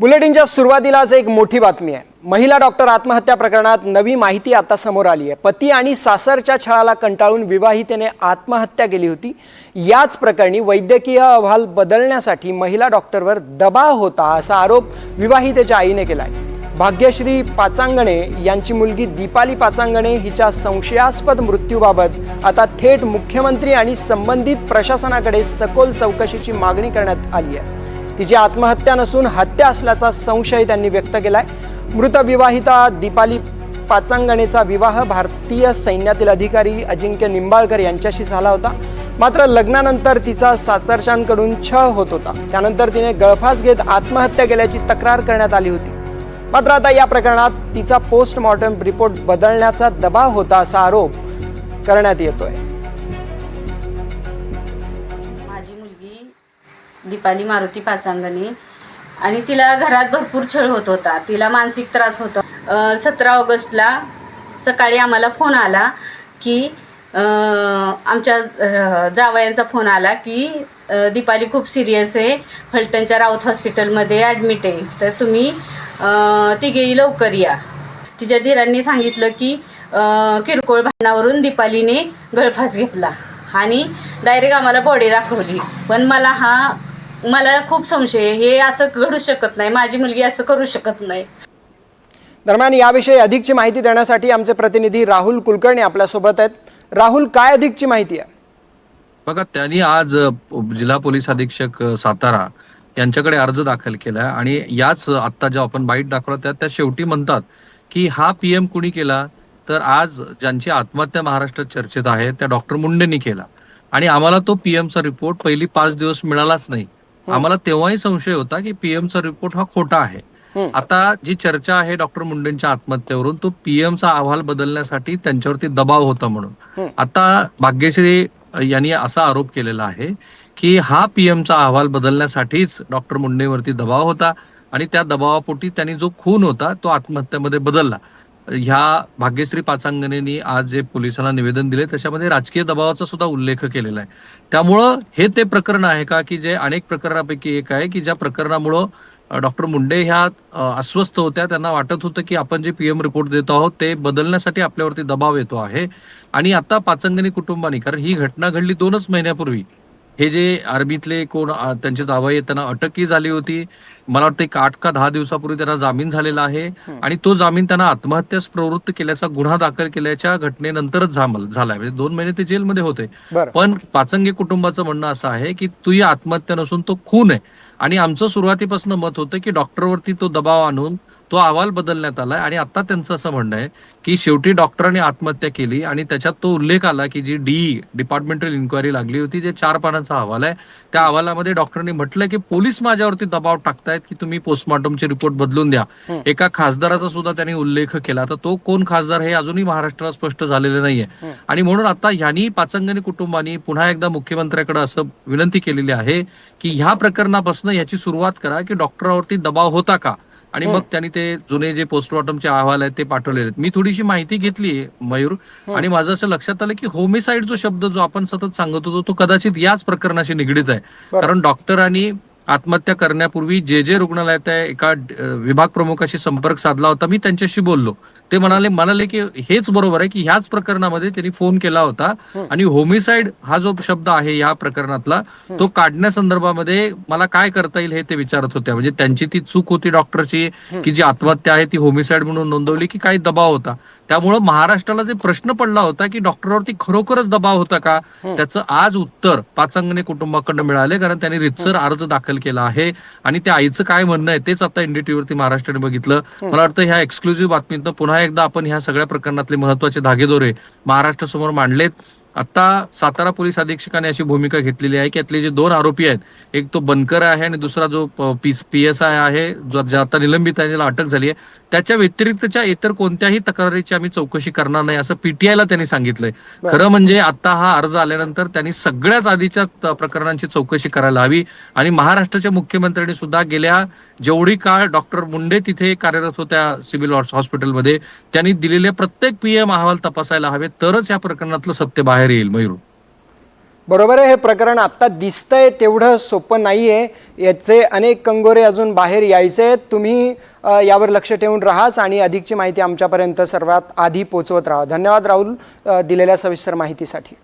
बुलेटिनच्या सुरुवातीलाच एक मोठी बातमी आहे. महिला डॉक्टर आत्महत्या प्रकरणात नवी माहिती आता समोर आली आहे. पती आणि सासरच्या छळाला कंटाळून विवाहितेने आत्महत्या केली होती. याच प्रकरणी वैद्यकीय अहवाल बदलण्यासाठी महिला डॉक्टरवर दबाव होता असा आरोप विवाहितेच्या आईने केला आहे भाग्यश्री पाचांगणे यांची मुलगी दीपाली पाचांगणे हिच्या संशयास्पद मृत्यूबाबत आता थेट मुख्यमंत्री आणि संबंधित प्रशासनाकडे सखोल चौकशीची मागणी करण्यात आली आहे. तिची आत्महत्या नसून हत्या असल्याचा संशय त्यांनी व्यक्त केलाय. मृत विवाहिता दीपाली पाचांगणेचा विवाह भारतीय सैन्यातील अधिकारी अजिंक्य निंबाळकर यांच्याशी झाला होता. मात्र लग्नानंतर तिचा सासरच्यांकडून छळ होत होता. त्यानंतर तिने गळफास घेत आत्महत्या केल्याची तक्रार करण्यात आली होती. मात्र आता या प्रकरणात तिचा पोस्टमॉर्टम रिपोर्ट बदलण्याचा दबाव होता असा आरोप करण्यात येतोय. दीपाली मारुती पाचांगणी. आणि तिला घरात भरपूर छळ होत होता. तिला मानसिक त्रास होता. सतरा ऑगस्टला सकाळी आम्हाला फोन आला की आमच्या जावयांचा फोन आला की दीपाली खूप सिरियस आहे. फलटणच्या राऊत हॉस्पिटलमध्ये ॲडमिट आहे. तर तुम्ही तिघेही लवकर या. तिच्या धीरांनी सांगितलं की किरकोळ भांडणावरून दीपालीने गळफास घेतला. आणि डायरेक्ट आम्हाला बॉडी दाखवली. पण मला हा मला खूप संशय आहे. हे असं घडू शकत नाही. माझी मुलगी असं करू शकत नाही. दरम्यान याविषयी अधिकची माहिती देण्यासाठी आमचे प्रतिनिधी राहुल कुलकर्णी आपल्यासोबत आहेत. राहुल काय अधिकची माहिती आहे? बघा त्यांनी आज अ, जिल्हा पोलीस अधीक्षक अ, सातारा यांच्याकडे अर्ज दाखल केला आणि याच आत्ता जेव्हा आपण बाईट दाखवला त्या त्या शेवटी म्हणतात की हा पीएम कुणी केला? तर आज ज्यांची आत्महत्या महाराष्ट्रात चर्चेत आहे त्या डॉक्टर मुंडेंनी केला. आणि आम्हाला तो पीएमचा रिपोर्ट पहिली पाच दिवस मिळालाच नाही. आम्हाला तेव्हाही संशय होता की पीएमचा रिपोर्ट हा खोटा आहे. आता जी चर्चा आहे डॉक्टर मुंडेंच्या आत्महत्येवरून तो पीएमचा अहवाल बदलण्यासाठी त्यांच्यावरती दबाव होता म्हणून. आता भाग्यश्री यांनी असा आरोप केलेला आहे की हा पीएमचा अहवाल बदलण्यासाठीच डॉक्टर मुंडेवरती दबाव होता आणि त्या दबावापोटी त्यांनी जो खून होता तो आत्महत्येमध्ये बदलला. ह्या भाग्यश्री पाचांगणेनी आज जे पोलिसांना निवेदन दिले त्याच्यामध्ये राजकीय दबावाचा सुद्धा उल्लेख केलेला आहे. त्यामुळं हे ते प्रकरण आहे का की जे अनेक प्रकरणापैकी एक आहे की ज्या प्रकरणामुळं डॉक्टर मुंडे ह्या अस्वस्थ होत्या त्यांना वाटत होतं की आपण जे पीएम रिपोर्ट देत आहोत ते बदलण्यासाठी आपल्यावरती दबाव येतो आहे. आणि आता पाचंगणी कुटुंबानी कारण ही घटना घडली दोनच महिन्यापूर्वी हे जे आर्मीतले कोण त्यांचे जावई आहेत त्यांना अटकही झाली होती. मला वाटतं एक आठ का दहा दिवसापूर्वी त्यांना जामीन झालेला आहे. आणि तो जामीन त्यांना आत्महत्यास प्रवृत्त केल्याचा गुन्हा दाखल केल्याच्या घटनेनंतरच झालाय म्हणजे दोन महिने ते जेलमध्ये होते. पण पाचंगे कुटुंबाचं म्हणणं असं आहे की तू ही आत्महत्या नसून तो खून आहे. आणि आमचं सुरुवातीपासून मत होतं की डॉक्टरवरती तो दबाव आणून तो अहवाल बदलण्यात आलाय. आणि आता त्यांचं असं म्हणणं आहे की शेवटी डॉक्टरांनी आत्महत्या केली आणि त्याच्यात तो उल्लेख आला की जी डी डिपार्टमेंटल इन्क्वायरी लागली होती जे चार पानांचा अहवाल आहे त्या अहवालामध्ये डॉक्टरांनी म्हटलंय की पोलीस माझ्यावरती दबाव टाकतायत की तुम्ही पोस्टमॉर्टमचे रिपोर्ट बदलून द्या. एका खासदाराचा सुद्धा त्यांनी उल्लेख केला. तर तो कोण खासदार हे अजूनही महाराष्ट्राला स्पष्ट झालेलं नाहीये. आणि म्हणून आता ह्यांनी पाचंगणी कुटुंबानी पुन्हा एकदा मुख्यमंत्र्याकडे असं विनंती केलेली आहे की ह्या प्रकरणापासून याची सुरुवात करा की डॉक्टरावरती दबाव होता का? आणि मग त्यांनी ते जुने जे पोस्टमॉर्टमचे अहवाल आहेत ते पाठवलेले आहेत. मी थोडीशी माहिती घेतली मयूर आणि माझं असं लक्षात आलं की होमिसाईड जो शब्द जो आपण सतत सांगत होतो तो कदाचित याच प्रकरणाशी निगडीत आहे. कारण डॉक्टरांनी आत्महत्या करण्यापूर्वी जे जे रुग्णालयात एका विभाग प्रमुखाशी संपर्क साधला होता मी त्यांच्याशी बोललो. ते म्हणाले म्हणाले की हेच बरोबर आहे की ह्याच प्रकरणामध्ये त्यांनी फोन केला होता आणि होमिसाइड हा जो शब्द आहे या प्रकरणातला तो काढण्यासंदर्भामध्ये मला काय करता येईल हे ते विचारत होत्या. म्हणजे त्यांची ती चूक होती डॉक्टरची की जी आत्महत्या आहे ती होमिसाइड म्हणून नोंदवली की काही दबाव होता. त्यामुळं महाराष्ट्राला जे प्रश्न पडला होता की डॉक्टरवरती खरोखरच दबाव होता का त्याचं आज उत्तर पाचंगणे कुटुंबाकडनं मिळाले कारण त्यांनी रितसर अर्ज दाखल केला आहे आणि त्या आईचं काय म्हणणं आहे तेच आता एनडीटीव्ही वरती महाराष्ट्राने बघितलं. मला वाटतं ह्या एक्सक्लुझिव्ह बातमीतनं पुन्हा एकदा आपण ह्या सगळ्या प्रकरणातले महत्त्वाचे धागेदोरे महाराष्ट्र समोर मांडलेत. आता सातारा पोलीस अधीक्षकाने अशी भूमिका घेतलेली आहे की यातले जे दोन आरोपी आहेत एक तो बनकर आहे आणि दुसरा जो पी एस आय आहे जो आता निलंबित आहे त्याला अटक झाली आहे. त्याच्या व्यतिरिक्तच्या इतर कोणत्याही तक्रारीची आम्ही चौकशी करणार नाही असं पीटीआयला त्यांनी सांगितलंय. खरं म्हणजे आता हा अर्ज आल्यानंतर त्यांनी सगळ्याच आधीच्या प्रकरणांची चौकशी करायला हवी आणि महाराष्ट्राच्या मुख्यमंत्र्यांनी सुद्धा गेल्या जेवढी काळ डॉक्टर मुंडे तिथे कार्यरत होत्या सिव्हिल हॉस- हॉस्पिटलमध्ये त्यांनी दिलेले प्रत्येक पीएम अहवाल तपासायला हवे तरच या प्रकरणातलं सत्य बाहेर येईल मयूर. बरोबर आहे हे प्रकरण आत्ता दिसतंय तेवढं सोपं नाही आहे याचे अनेक कंगोरे अजून बाहेर यायचे आहेत. तुम्ही यावर लक्ष ठेवून राहाच आणि अधिकची माहिती आमच्यापर्यंत सर्वात आधी पोचवत राहा. धन्यवाद राहुल दिलेल्या सविस्तर माहितीसाठी.